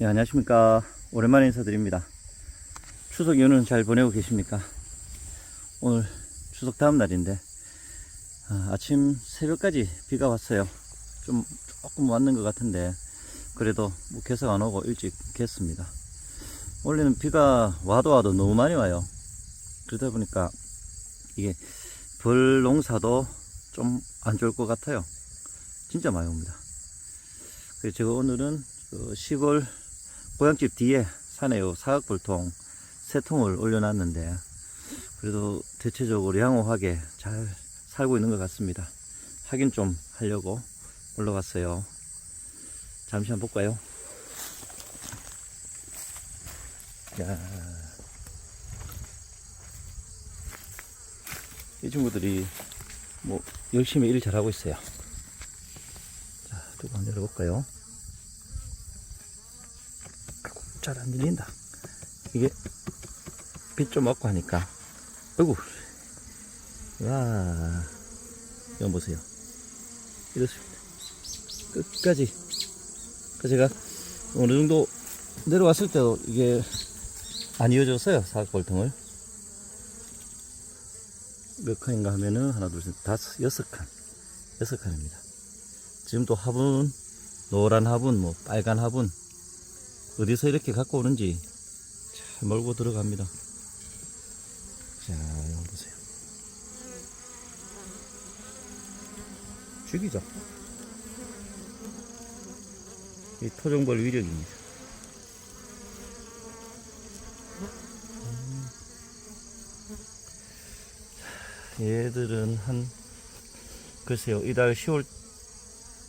예, 안녕하십니까. 오랜만에 인사드립니다. 추석 연휴는 잘 보내고 계십니까? 오늘 추석 다음 날인데, 아, 침 새벽까지 비가 왔어요. 좀 조금 왔는 것 같은데, 그래도 뭐 개석 안 오고 일찍 겠습니다. 원래는 비가 와도 와도 너무 많이 와요. 그러다 보니까 이게 벌 농사도 좀 안 좋을 것 같아요. 진짜 많이 옵니다. 그래서 제가 오늘은 그 시골 고향집 뒤에 산에 요 사각불통 세 통을 올려놨는데 그래도 대체적으로 양호하게 잘 살고 있는 것 같습니다. 확인 좀 하려고 올라갔어요. 잠시 한번 볼까요? 야. 이 친구들이 뭐 열심히 일 잘하고 있어요. 자, 두고 한번 열어볼까요? 잘안 들린다. 이게 빛좀 없고 하니까. 아이고. 와. 이거 보세요. 이렇습니다. 끝까지. 그 제가 어느 정도 내려왔을 때도 이게 안 이어졌어요. 사각볼통을. 몇 칸인가 하면은 하나, 둘, 셋, 다섯, 여섯 칸. 여섯 칸입니다. 지금 또 화분, 노란 화분, 뭐 빨간 화분, 어디서 이렇게 갖고 오는지 잘 몰고 들어갑니다. 자, 이거 보세요. 죽이죠. 이 토종벌 위력입니다. 음. 얘들은 한 글쎄요 이달 10월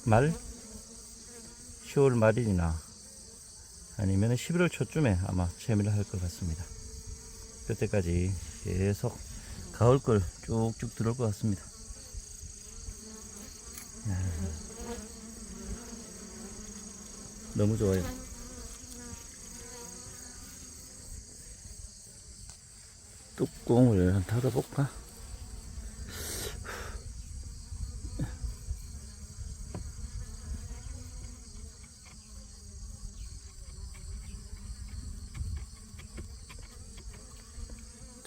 말 10월 말이나 아니면 11월 초쯤에 아마 채미를 할 것 같습니다. 그때까지 계속 가을 걸 쭉쭉 들어올 것 같습니다. 야, 너무 좋아요. 뚜껑을 닫아볼까?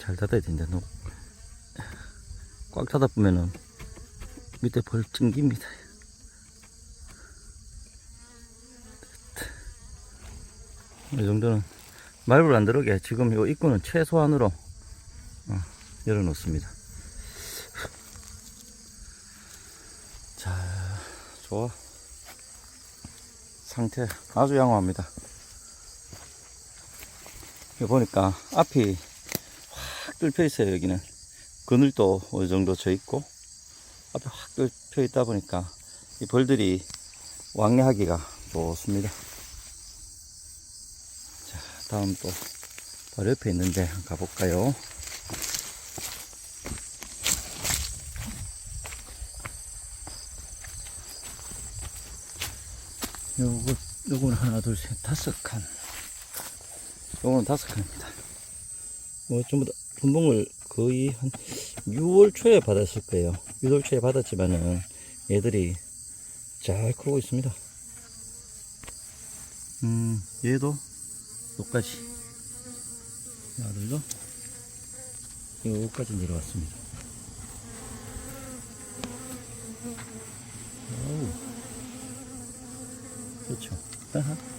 잘 닫아야 된다. 너무 꽉 닫아 보면은 밑에 벌 찡깁니다. 이 정도는 말불 안 들어게 지금 요 입구는 최소한으로 어, 열어놓습니다. 자, 좋아. 상태 아주 양호합니다. 여기 보니까 앞이 확 뚫혀 있어요 여기는. 그늘도 어느 정도 져 있고 앞에 확 뚫혀 있다 보니까 이 벌들이 왕래하기가 좋습니다. 자 다음 또 바로 옆에 있는데 가볼까요? 요거 요거는 하나 둘 셋 다섯 칸. 요거는 다섯 칸입니다 뭐 전부 다 분봉을 거의 한 6월 초에 받았을 거예요. 6월 초에 받았지만은 얘들이 잘 크고 있습니다. 음, 얘도 여기까지. 아들도 여기까지 내려왔습니다. 어우, 그렇죠. 아하.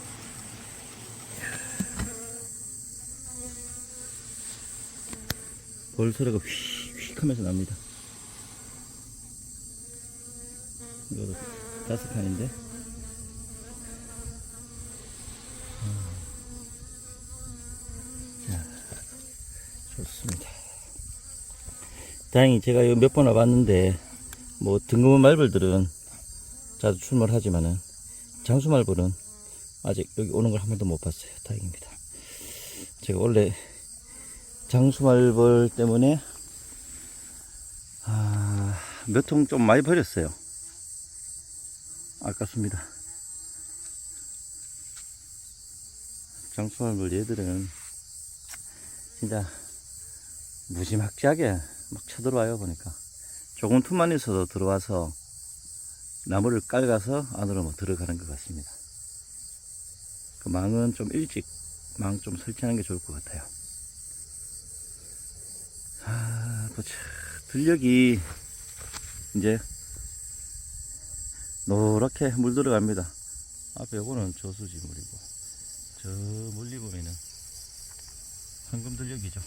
벌 소리가 휙휙 하면서 납니다. 이거도 다섯 칸인데. 자, 좋습니다. 다행히 제가 이거 몇번 와봤는데, 뭐, 등급은 말벌들은 자주 출몰하지만은, 장수 말벌은 아직 여기 오는 걸 한 번도 못 봤어요. 다행입니다. 제가 원래 장수말벌 때문에 아, 몇 통 좀 많이 버렸어요. 아깝습니다. 장수말벌 얘들은 진짜 무지막지하게 막 쳐들어와요 보니까 조금 틈만 있어도 들어와서 나무를 깔아서 안으로 뭐 들어가는 것 같습니다. 그 망은 좀 일찍 망 좀 설치하는 게 좋을 것 같아요. 아, 보자. 들녘이 이제 노랗게 물 들어갑니다. 앞에 요거는 저수지 물이고, 저 멀리 보면은 황금 들녘이죠.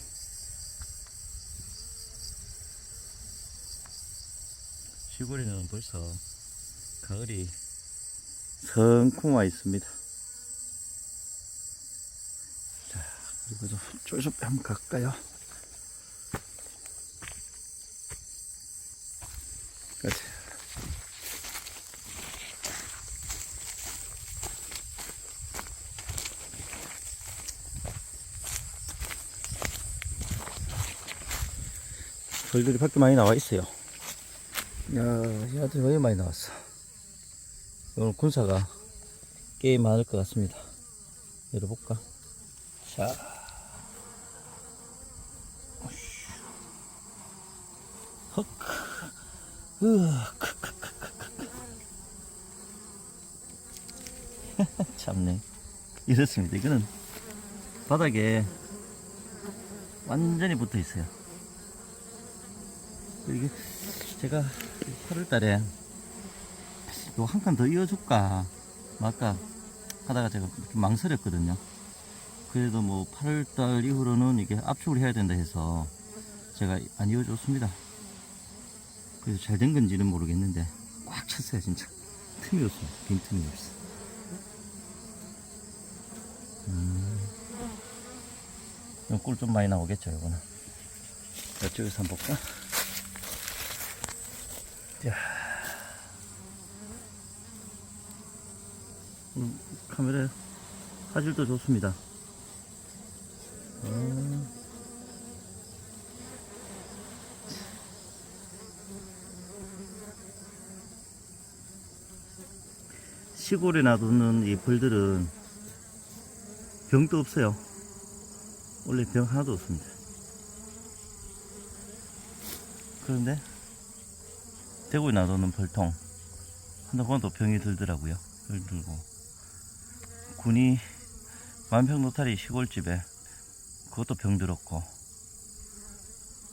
시골에는 벌써 가을이 성큼 와 있습니다. 자, 그리고 좀 쫄좀 한번 갈까요? 벌들이 밖에 많이 나와 있어요. 야, 야들 왜 많이 나왔어? 오늘 군사가 꽤 많을 것 같습니다. 열어볼까? 자. 헉. 으악. 참네. 이렇습니다. 이거는 바닥에 완전히 붙어 있어요. 이게 제가 8월 달에 요 한 칸 더 이어줄까 말까 하다가 제가 좀 망설였거든요. 그래도 뭐 8월 달 이후로는 이게 압축을 해야 된다 해서 제가 안 이어줬습니다. 그래서 잘 된 건지는 모르겠는데 꽉 찼어요 진짜. 틈이 없습니다. 빈틈이 없어. 음. 꿀좀 많이 나오겠죠 이거는. 이쪽에서 한번 볼까? 자. 음, 카메라 화질도 좋습니다. 음. 시골에 놔두는 이 벌들은 병도 없어요. 원래 병 하나도 없습니다. 그런데 대구에 놔두는 벌통 한동안도 병이 들더라고요. 병 들고 군이 만평 노타리 시골집에 그것도 병 들었고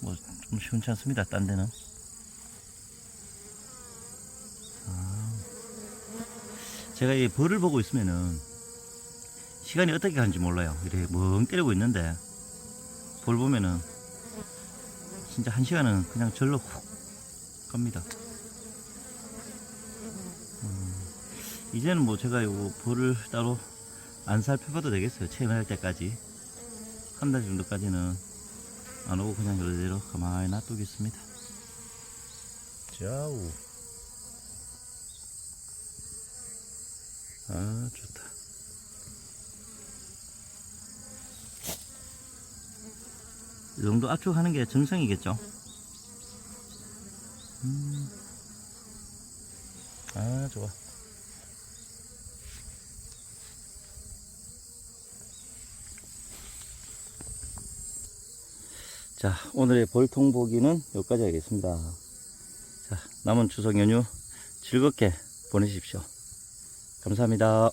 뭐 좀 시원치 않습니다. 딴 데는 아, 제가 이 벌을 보고 있으면은 시간이 어떻게 가는지 몰라요. 이렇게 멍 때리고 있는데 벌 보면은 진짜 한 시간은 그냥 절로 훅 갑니다. 이제는 뭐 제가 요 볼을 따로 안 살펴봐도 되겠어요. 체험할 때까지. 한 달 정도까지는 안 오고 그냥 이대로 가만히 놔두겠습니다. 짜우. 아, 좋다. 이 정도 압축하는 게 정상이겠죠? 음. 아, 좋아. 자, 오늘의 볼통 보기는 여기까지 하겠습니다. 자, 남은 추석 연휴 즐겁게 보내십시오. 감사합니다.